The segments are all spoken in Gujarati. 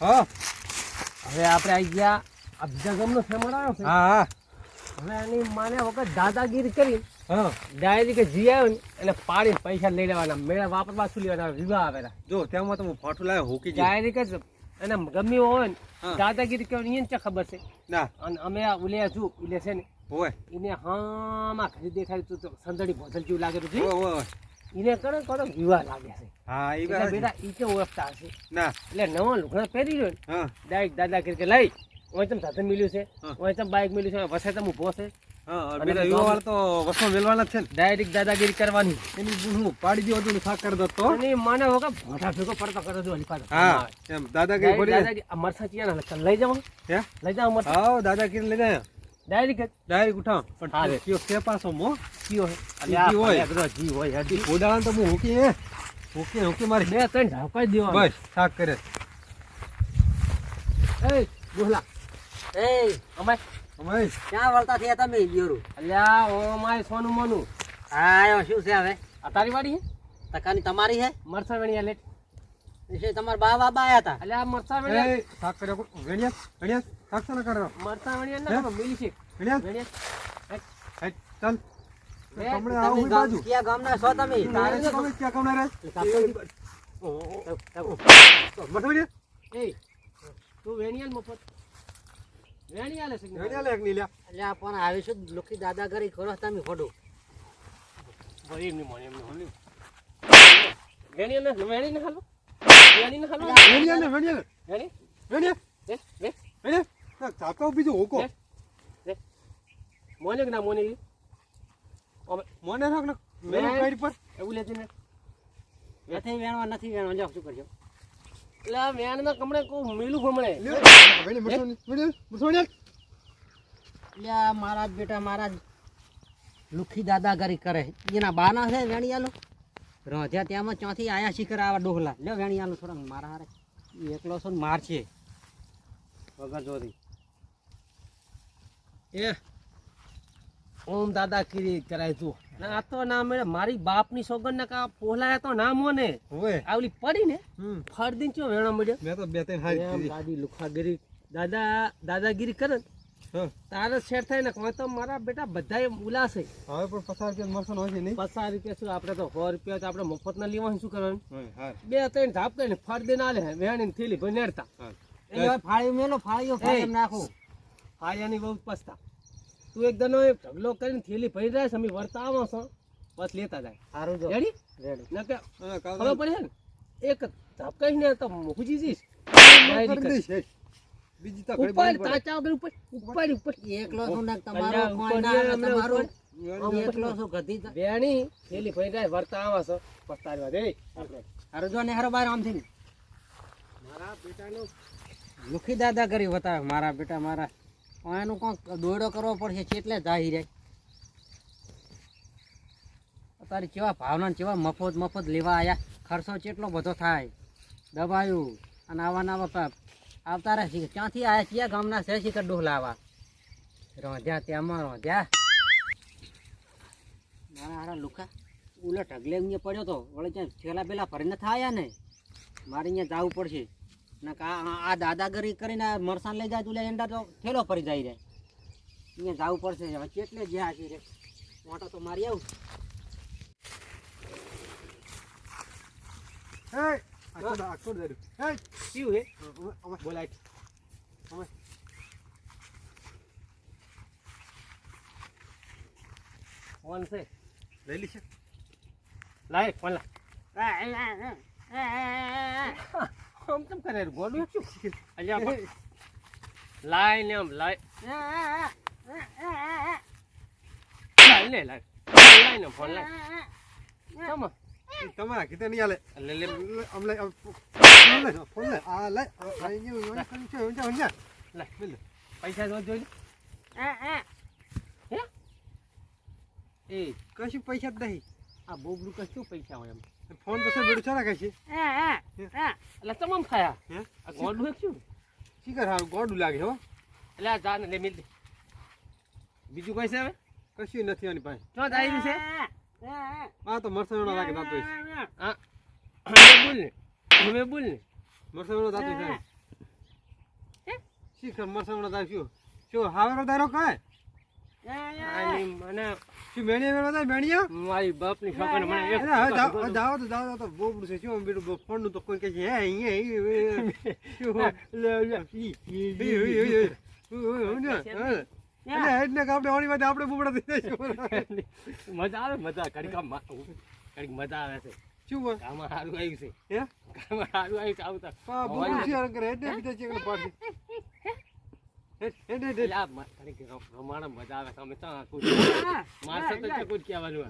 હા. હવે આપણે આવી ગયા આ બીજા ગામનો આવ્યો છે. હા હા. હવે એની માને વખત દાદાગીરી કરી. હા. કે જી આવ્યો ને એને પાડીને પૈસા લઈ લેવાના. મેળા વાપરવા શું લેવાના? વિવાહ આવેલા જો તેમાં તો હું ફોટો લાવ્યો હોકી ડાયરી કે એને ગમ્યું હોય ને. દાદાગીરી કેવાની એને ખબર છે. ના. અને અમે આ ઉલે છું ઉલે છે ને હોય. એને હામાં ખરીદી દેખાય તો સંદડી ભોજન જેવું લાગે તો એને કરે કરો યુવા લાગે છે. હા એ બેટા ઈ કે ઓળખતા હશે ના. એટલે નવા લુગડા પહેરી રહ્યો ને. હા. ડાયરેક્ટ દાદાગીરી કે લઈ ઓય તમ સાધન મળ્યું છે. ઓય તમ બાઇક મળ્યું છે વસે તમ ઊભો છે. દાદાગીરી કરવાની. એની હું પાડી દીધું હતું ને થાક કરી દો તો? અને માને વગર મોઢા પડતો કરો જો હલી પાછો. હા એમ. દાદાગીરી લઈ જાઓ. ડાયરેક્ટ ડાયરેક્ટ ઉઠાવ. પણ કયો છે પાછો મો? કયો હે? ઈ અલ્યા જી હોય. હોય જી હોય હજી. ઉદાહરણ તો હું હોકી હોકી હોકી મારી. બે ત્રણ ઢાંકાઈ દેવાનું. બસ થાક કરે. એ બોલા. એ અમે અમે ક્યાં વળતા થયા તમે ઈયોરું અલ્યા ઓ માય સોનું મોનું. હા આયો શું છે હવે? આ તારી વાડી હે? તકાની તમારી હે? મરસા વેણિયા લેટ. વિશે તમારા બા બાબા આયા હતા. અલ્યા આ મરસા વેણિયા એ થાક કરે. વેણિયા વેણિયા. થાક ના કરો મરતા વણિયા ના મિલી છે. વણિયા? હટ હેટ, ચાલ. એ, આવો તમે આવું ઈ ગામ- બાજુ. ક્યાં ગામના છો તમે? તારે તો તમે ક્યાં કમણા રે મઠ વણિયા એ. તું વેણિયાલ મફત. વેણિયા લે છે વેણિયા એક ની લ્યા. અલ્યા પણ આવીશું દાદા કરી કરો તમે ખોટું. ભરી એમની મોને એમની હોલી. વેણિયા ને હાલો. વેણી હાલો. વેણિયા ને વેણિયા? ને વેણી વેણિયા? થાકો બીજું હોકો. મોને કે ના મોને મોને થાક ને મેં વેણ. પર એવું લેતી ને નથી વેણવા નથી વેણવા જાવ શું કરજો એટલે વેણ ના કમણે કહું મેલું અલ્યા મારા બેટા મારા લુખી લુખી દાદાગીરી કરે એના બાના છે વેણિયાલો. રોધ્યા ત્યાંમાં ચોથી આયા શિખર આવા ડોહલા. લ્યો વેણિયાલો થોડા મારા હારે. એકલો છો ને માર છે વગર જોરી એ ઓમ દાદાગીરી કરાય તું. ના આ તો ના મેળે. મારી બાપની સોગન ના કા પોલાયા તો ના મોને. હોય આવલી પડી ને. હમ. ફરદીન ચો વેણો મળ્યો. મે તો બે ત્રણ હારી કીધી દાદી લુખાગીરી. દાદા દાદાગીરી કરે તારે શેર થાય ને કોઈ તો મારા બેટા બધાય ઉલાસે. હવે પણ પચાસ રૂપિયા મરસો હોય છે નહીં? પચાસ રૂપિયા શું? આપણે તો સો રૂપિયા તો આપણે મફત ના લેવાનું શું કરવાનું? બે ત્રણ ધાપ કરીને ફરદીન આલે. વેણી થેલી ભરી નેડતા હા એટલે ફાળી મેલો ફાળીઓ નાખું. ફાયાની બહુ પસ્તા તું એક દનો એક ઢગલો કરીને થેલી ભરી જાય છે અમે વળતા આવો છો. બસ લેતા જાય. સારું જો. રેડી રેડી ના કે ખબર પડે ને? એક ધપકાઈ ને તો દઈશ, હેશ. બીજી તો ઉપર તાચા વગર ઉપર ઉપર ઉપર. એકલો શું નાખ તમારો કોઈ ના તમારું. એકલો શું ગધી વેણી થેલી ભરી જાય વર્તા આવો છો પસ્તારવા દે હારું જો ને હારો બાર આમથી ને. મારા બેટાનો મુખી દાદા કરી બતાવે મારા બેટા મારા. એનું કોક દોડો કરવો પડશે એટલે જાહી રે. તારી કેવા ભાવના કેવા મફત મફત લેવા આવ્યા ખર્ચો કેટલો બધો થાય. દબાયું અને આવા નવા પા- આવતા રહે છે ક્યાંથી આવ્યા કયા ગામના છે શીખર ડોહલા આવા રોધ્યા ત્યાંમાં રોધ્યા. મારા હારા લુખા. ઉલટ ઢગલે પડ્યો તો વળે ત્યાં છેલ્લા પેલા ભરીને થયા ને? મારે અહીંયા જવું પડશે. આ- દાદાગીરી કરીને મરસાન લઈ જાય તું લે એંડા તો થેલો ફરી જાય રે. અહીંયા જવું પડશે હવે કેટલે જ્યાં છે રે. મોટો તો મારી આવું. ફોન છે. લઈ લીશે? લાય ફોન લા. આમ કેમ કરે ગોડું શું અલ્યા લાય ને આમ લાય. લાય ને લાય. લાય ને ફોન લાય. ચમ. તમારા કીધે નહીં આલે લે લે. લે, આમ આમ ફોન લે ફોન લે આ લે આ લઈ ગયું, અહીં છે, અહીં જા, લે લે. પૈસા જો જોઈ એ કશું પૈસા જ નહીં. આ બોબલું કશું પૈસા હોય એમ. ફોન તો છે બેડું ચાલા કાંઈ છે. એટલે તમામ ખાયા? હે? ગોડું એક શું? શીખર હારું? ગોડું લાગે હો. એટલે આ જાન ને લે મિલ દે. બીજું કઈ છે હવે? કશું નથી આની પાસે. ચો આવી છે? આ તો મરસાણો લાગે દાંતો હા. હવે બોલ ને. હવે બોલ ને. મરસાણો દાંતો છે. શિખર મરસામણા થાય શું? શું હાવેરો દારો કાય મને શું વેળો થાય મેણિયા મારી મને એક તો જાઓ તો બોબડું છે. શું બેટું ફોનનું તો કોઈ કે છે હે અહીંયા મજા આવે મજા. આમ મજા આવે છે. શું કામમાં સારું આવ્યું છે. હે? સારું આવ્યું છે આવતા બીજા મજા આવે તમે મારશે તો કહેવાનું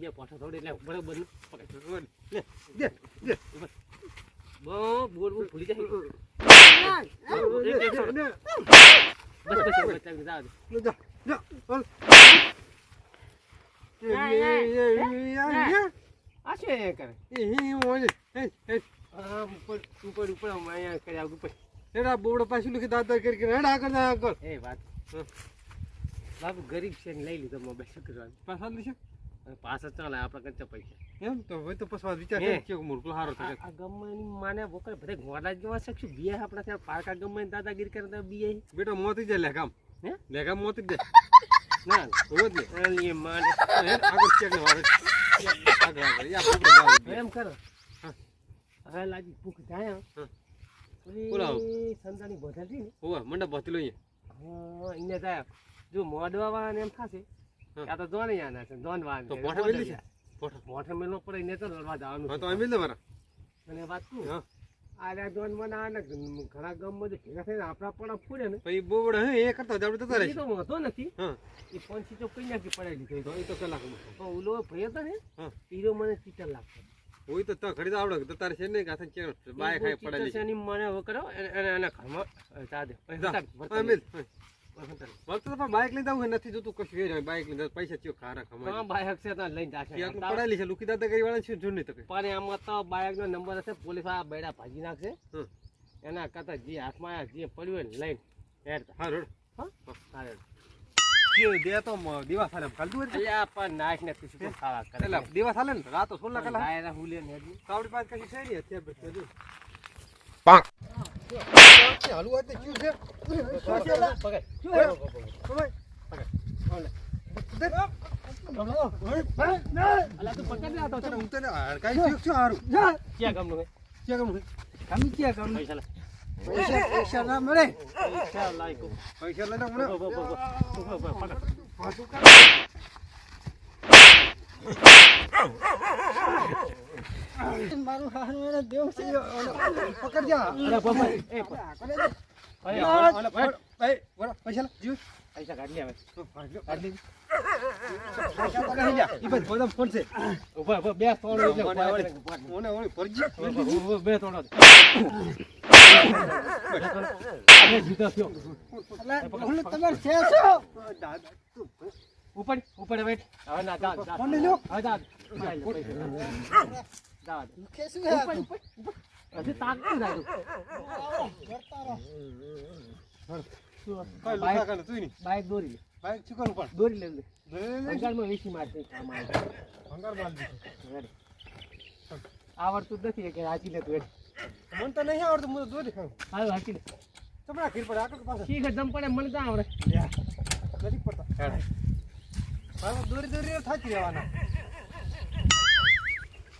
બે પોઠા થોડી એટલે બરોબર બહુ બોલ બોલ ભૂલી જાય. બસ બસ બસ જાવ જા, જા, આ શું કરે ઉપર ઉપર ઉપર આમ અહીંયા કર્યા ઉપર હેડ આ બોબડો પાછું લખી દાદા કરી કરી. હેડ આગળ કર આગળ. એ વાત. બાપુ ગરીબ છે ને લઈ લીધો મોબાઈલ શું કરવાનું? પાછા હવે પાછા ચાલે આપણે કંચા પૈસા. એમ? તો હવે તો પછી વિચાર. છે કે મુરકુલ હારો થાય આ ગમ્માની માને વગર બધે ઘોડા જેવા છે શું? બીએ આપણે ત્યાં પારકા ગમ્માની દાદાગીરી કરે તો બીએ બેટા મોતી જાય લેગામ. હે? લેગામ મોતી જાય. ના હોય ને એ માને. આગળ ચેક ને વારે. આગળ આગળ. એમ કરો. હવે લાગી ભૂખ જાય હા. સંતાની બોધલ હતી ને? હોવે મંડપ અહીંયા જાય જો મોડવા એમ થશે આ તો જોન આના છે જોન વાળા તો પોઠા મેલી છે? પોઠા. મોઠે મેલો પડે એને તો લડવા જવાનું હા તો લે મારા. અને વાત શું? હા. આર્યા જોન મને આને ઘણા ગામમાં જે ભેગા થઈને આપણા પણ ફૂડે ને. પછી બોવડ હે એ કરતા જ તો જતા તો વાંધો નથી. હા. એ પંછી તો કઈ નાખી પડાયેલી થઈ એ તો કલાકમાં. પણ ઓલો ભાઈ તો ને પીરો મને ચીટર લાગતો હોય તો તો ખરીદ આવડે તો તારે છે ને ગાથન કે બાય ખાય પડે છે ચીટર મને વકરો અને એને એને એના ઘરમાં જા દે. પછી જા. વર્તન, પણ બાઇક લઈને આવું નથી જોતું કશું એ બાઇક લઈને પૈસા ચિયો ખારા હા, બાઇક છે તો લઈને જાશે. ચેક પડાયેલી છે લુકી દાદા કઈ વાળા છે જૂની નહીં તો કઈ પણ આમાં તો બાયકનો નંબર હશે પોલીસ આ બેડા ભાજી નાખશે. એના કરતા જે હાથમાં આયા જે પડ્યું હોય ને લઈને હેડતા હા રોડ. હા? હા હેડ. કે દે તો દિવસ હાલે ખાલતું હોય અલ્યા પણ નાશ ને તું શું ખાવા કરે. એટલે દિવસ હાલે ને રાતો સોલા કલાક ડાયરા હુલે ને. તો આપણી પાસે કશું છે નહીં અત્યારે બસ જો હાલું હોય તો શું છે પકડ લે આ તો. હડકાઈ ક્યાં ગામનું હે? ક્યાં પૈસા પૈસા ના મળે. પૈસા લાય પૈસા લઈને મને ઊભો, ઊભો, ઊભો. ઊભો, ઊભો, પકડ. જા અરે બાપા, એ ઓલા પૈસા જીવ. પૈસા કાઢ હવે. કાઢી છે. બે ઊભો, બે થયો. ઉપર ઉપર ના નહીં બાઈક દોરી લે બાઈક શું ઉપર દોરી લે લે. ભંગારમાં વીસી મારશે કામ. ભંગાર આવડતું નથી કે રાજી લે તું. મને તો નહીં આવડતું હું તો દોરી ખાઉં. હાલ હાકી દે. તમને ખીર પડે આકડ પાસે ઠીક છે જમ પડે મને તો આવડે. નથી પડતા. હવે દોરી દોરી થાકી રહેવાના.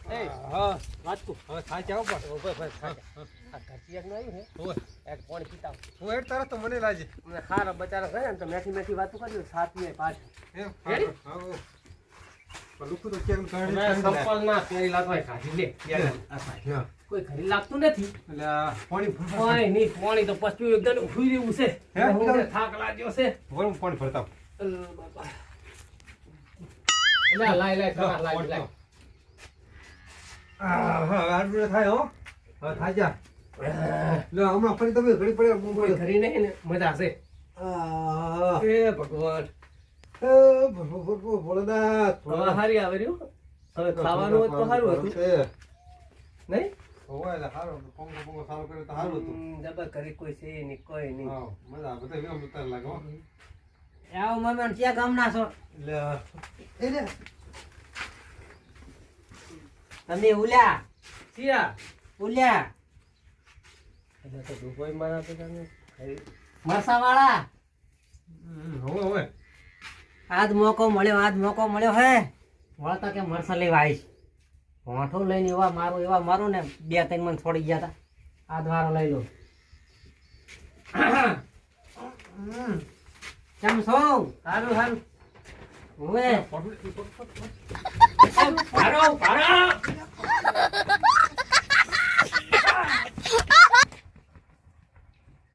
એ હા વાત તું હવે થાકી આવો પણ. ઊભો ભાઈ ખાજા. આ ઘરથી એક આવ્યું ને ઓય એક પાણી પીતા હું હેડ તરત તો મને લાજે. મને હારા બચારા છે ને તો મેથી મેથી વાતો કરી સાથી પાછ એમ? હા હા. પણ લુખું તો કેમ કાઢી સંપલ ના લાગવાય લે હા. કોઈ ઘરે લાગતું નથી. એટલે પાણી પાણી નહીં પાણી તો પછી એકદમ ઊભી રહ્યું છે. હે? થાક લાગ્યો છે. ગરમ પાણી ભરતા અલ બાપા. લે, લાય લાય ખરા, લાય લાય. હા હા આડું થાય હો. હા થાજા લે હમણાં ફરી તમે ઘડી પડે કોઈ ઘરે નહીં ને મજા છે. ભગવાન. એ ભગવો ભગવો ભોળાનાથ હારી આવે રહ્યું. હવે ખાવાનું તો સારું હતું. નહીં? હોવે એટલે સારું. પોંગો પોંગો સારું કર્યું તો સારું હતું. જબર ઘરે કોઈ છે નહીં કોઈ નહીં. હા મજા આવે બધા વેમ ઉતાર લાગે આવો મમ્મી ક્યાં ગામના છો? એટલે તમે ઉલ્યા? સિયા ઉલ્યા? એટલે તો દુબઈ મારા પેલાને ખાઈ- મરસા હવે હવે. આજ મોકો મળ્યો આજ મોકો મળ્યો હે. વળતા કે મરસા લેવા આવીશ? હોઠું લઈને એવા મારું એવા મારું ને બે ત્રણ મને છોડી ગયા હતા આ દ્વારો લઈ લો. કેમ છો? સારું સારું હવે.